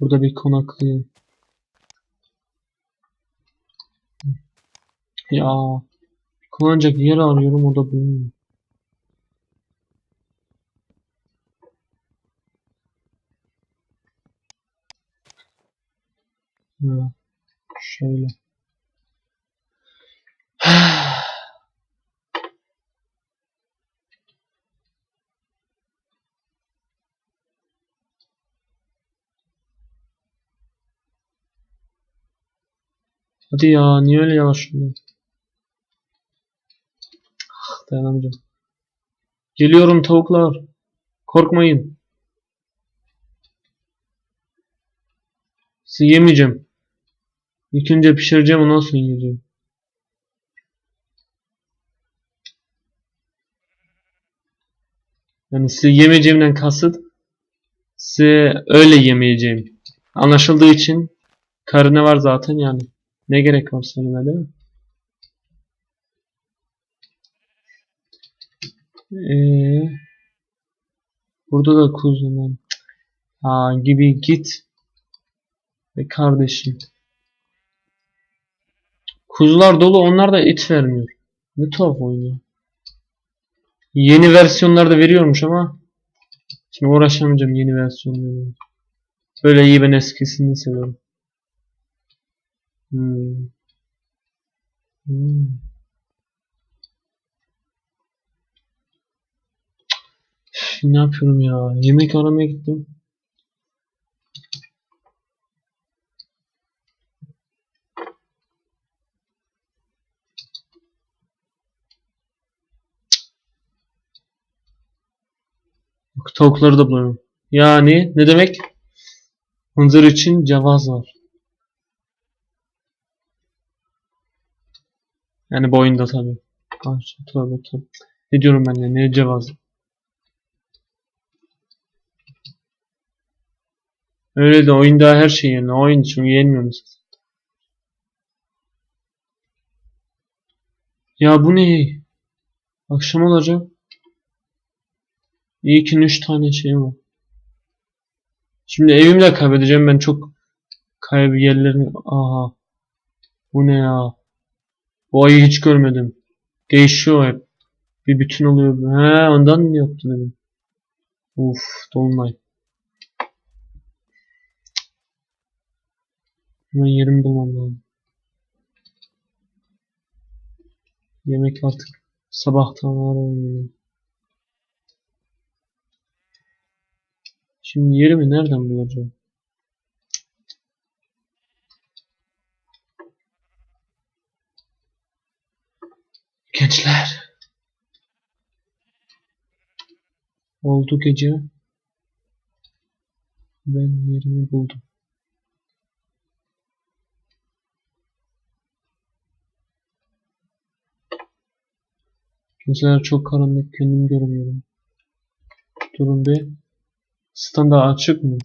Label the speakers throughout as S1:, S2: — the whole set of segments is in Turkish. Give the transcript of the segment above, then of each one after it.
S1: Burada bir konaklayayım. Ya kullanacak yer arıyorum o da bulunmuyor. Ha, şöyle. Hadi ya niye öyle yavaşlıyor? Ah, dayanamayacağım. Geliyorum tavuklar. Korkmayın. Sizi yemeyeceğim. İlk önce pişireceğim ondan sonra yiyeceğim. Yani sizi yemeyeceğimden kasıt size öyle yemeyeceğim. Anlaşıldığı için karne var zaten yani. Ne gerek var söylemeye değil mi? Ee, burada da kuzuman. Ha gibi git. Ve kardeşim. Kuzular dolu onlar da et vermiyor. Ne tuhaf oynuyor. Yeni versiyonlarda veriyormuş ama şimdi uğraşamayacağım yeni versiyonlarla. Böyle iyi ben eskisini seviyorum. Hmm. Hmm. Ne yapıyorum ya? Yemek aramaya gittim. Tavukları da bulamıyorum. Yani ne demek? Hınzır için cevaz var. Yani bu oyunda tabi. Tövbe tövbe. Ne diyorum ben ya? Ne cevaz? Öyle de oyunda her şey yani. Oyun için yenmiyor musun? Ya bu ne? Akşam olacak. İyi ki 3 tane şey var. Şimdi evimi de kaybedeceğim ben çok kayıp yerlerini. Aha. Bu ne ya? Bu ayı hiç görmedim. Değişiyor hep. Bir bütün oluyor. He ondan mı yoktu dedim. Uf dolunay. Hemen yerimi bulmam lazım. Yemek artık sabahtan var. Şimdi yerimi nereden bulacağım? Gençler. Oldu gece. Ben yerimi buldum. Gençler çok karanlık kendimi görmüyorum. Durun bir. Standart açık mı?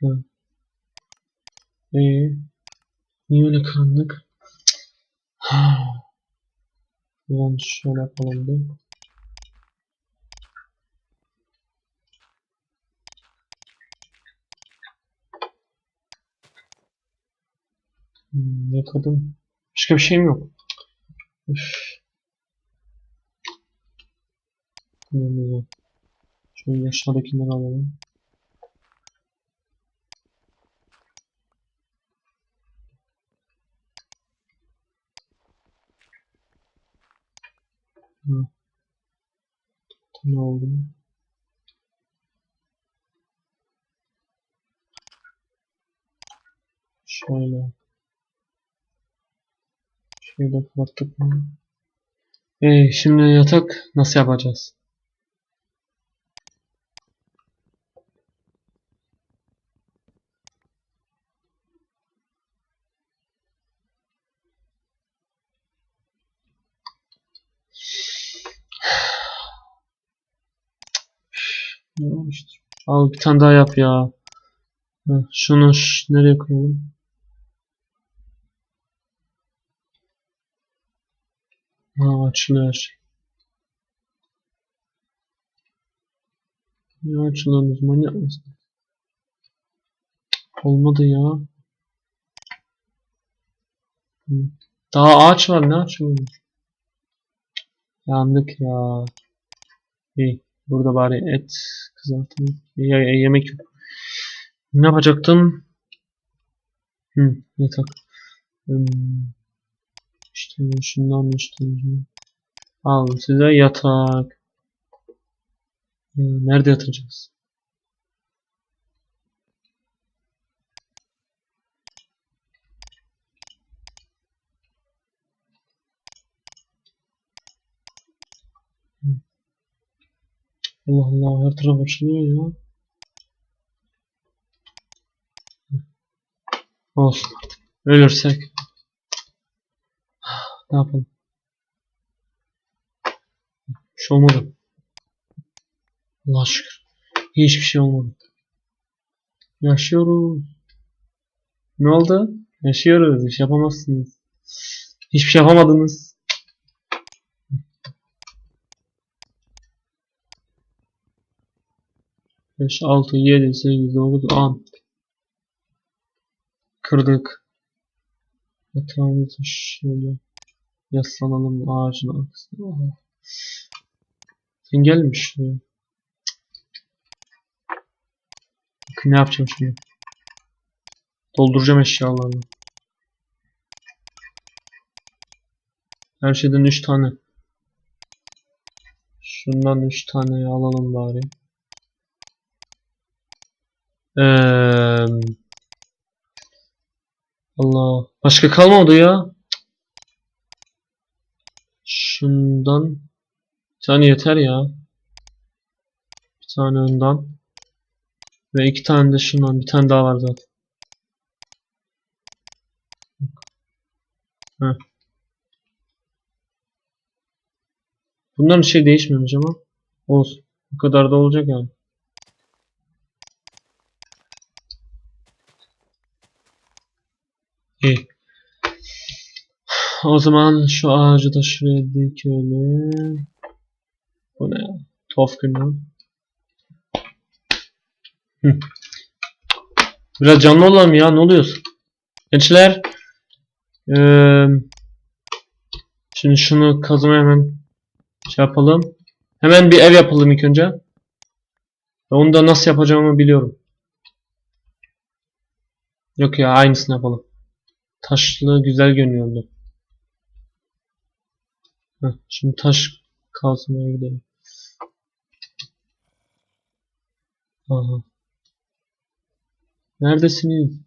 S1: Ha. Ee, niye öyle karanlık? Ha. Ulan şöyle yapalım bir. Hmm, yakadım. Başka bir şeyim yok. Üf. Tamam, güzel. Şöyle aşağıdakileri alalım. Hı. Ne oldu? Şöyle. Şöyle kapattık mı? Ee, şimdi yatak nasıl yapacağız? Olmuştur? Al bir tane daha yap ya. Heh, şunu nereye koyalım? Her şey. Ne zaman yapmasın. Olmadı ya. Daha ağaç var ne ağaç var? Yandık ya. İyi. Burada bari et kızartayım. Ya, ya- yemek yok. Ne yapacaktım? Hı, yatak. Hmm. İşte şundan işte. Al size yatak. Nerede yatacağız? Allah Allah her taraf açılıyor ya. Olsun artık. Ölürsek. Ne yapalım? Bir şey olmadı. Allah şükür. Hiçbir şey olmadı. Yaşıyoruz. Ne oldu? Yaşıyoruz. Şey yapamazsınız. Hiçbir şey yapamadınız. Beş, altı, yedi, sekiz, dokuz, on. Kırdık. Yatağımızı şöyle yaslanalım ağacın arkasına. Aha. Sen gelmiş ne yapacağım şimdi. Dolduracağım eşyalarını. Her şeyden 3 tane. Şundan 3 tane alalım bari. Allah. Başka kalmadı ya. Şundan. Bir tane yeter ya. Bir tane ondan. Ve iki tane de şundan. Bir tane daha var zaten. Heh. Bunların şey değişmemiş ama. Olsun. Bu kadar da olacak yani. İyi. O zaman şu ağacı da şuraya dikelim. Bu ne ya? Hı. Biraz canlı olalım ya. Ne oluyorsun? Gençler. Eee şimdi şunu kazıma hemen şey yapalım. Hemen bir ev yapalım ilk önce. Onu da nasıl yapacağımı biliyorum. Yok ya aynısını yapalım. Taşlı güzel görünüyordu. Heh, şimdi taş kazmaya gidelim. Aha. Neredesiniz?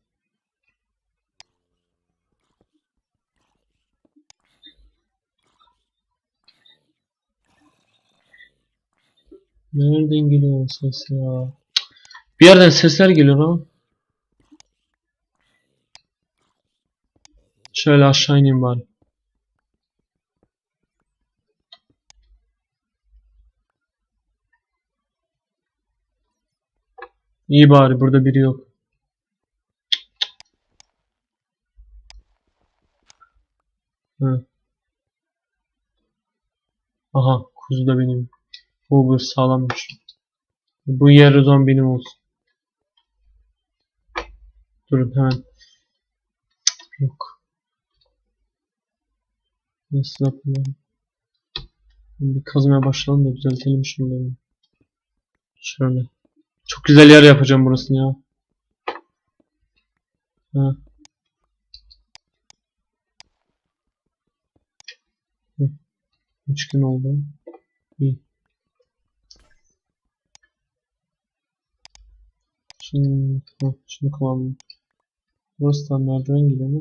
S1: Nereden geliyor ses ya? Bir yerden sesler geliyor ama. Şöyle aşağı ineyim bari. İyi bari burada biri yok. Hı. Aha kuzu da benim. Bu bir sağlammış. Bu o zaman benim olsun. Durun hemen. Yok. Nasıl yapılıyor? Bir kazmaya başlayalım da düzeltelim şunları. Şöyle. Çok güzel yer yapacağım burasını ya. Ha. Üç gün oldu. İyi. Şimdi, ha, şimdi kullandım. Burası da merdiven gibi mi?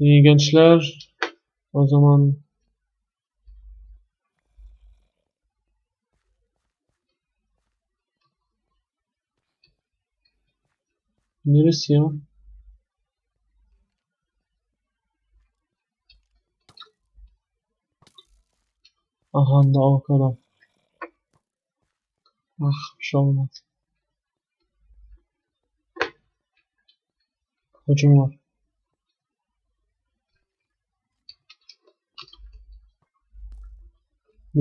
S1: İyi gençler. O zaman neresi ya? Aha da avokado. Ah bir şey olmaz. Kocam var.